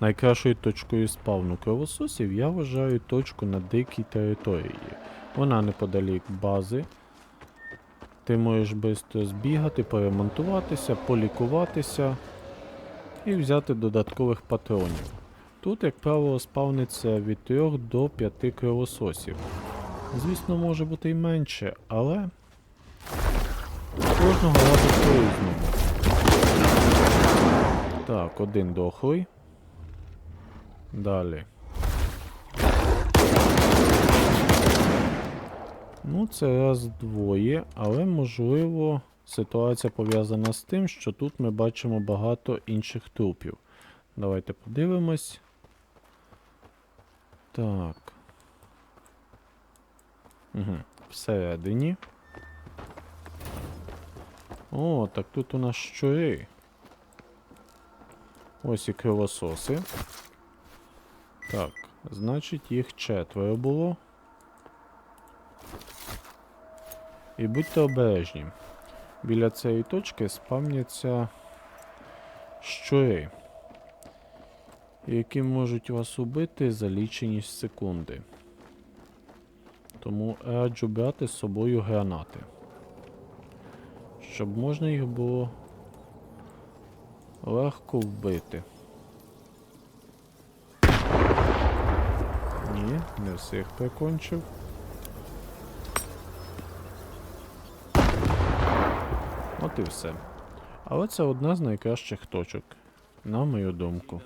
Найкращою точкою спавну кровососів я вважаю точку на дикій території. Вона неподалік бази. Ти можеш швидко збігати, поремонтуватися, полікуватися і взяти додаткових патронів. Тут, як правило, спавниться від 3 до 5 кровососів. Звісно, може бути і менше, але кожного разу по-різному. Так, один дохлий. Далі. Ну, це раз двоє, але можливо ситуація пов'язана з тим, що тут ми бачимо багато інших трупів. Давайте подивимось. Так. Угу. Всередині. О, так тут у нас щури. Ось і кровососи. Так, значить їх четверо було. І будьте обережні. Біля цієї точки спавняться щури, які можуть вас убити за лічені секунди. Тому раджу брати з собою гранати. Щоб можна їх було легко вбити. Не всіх прикончив. От і все. Але це одна з найкращих точок, на мою думку.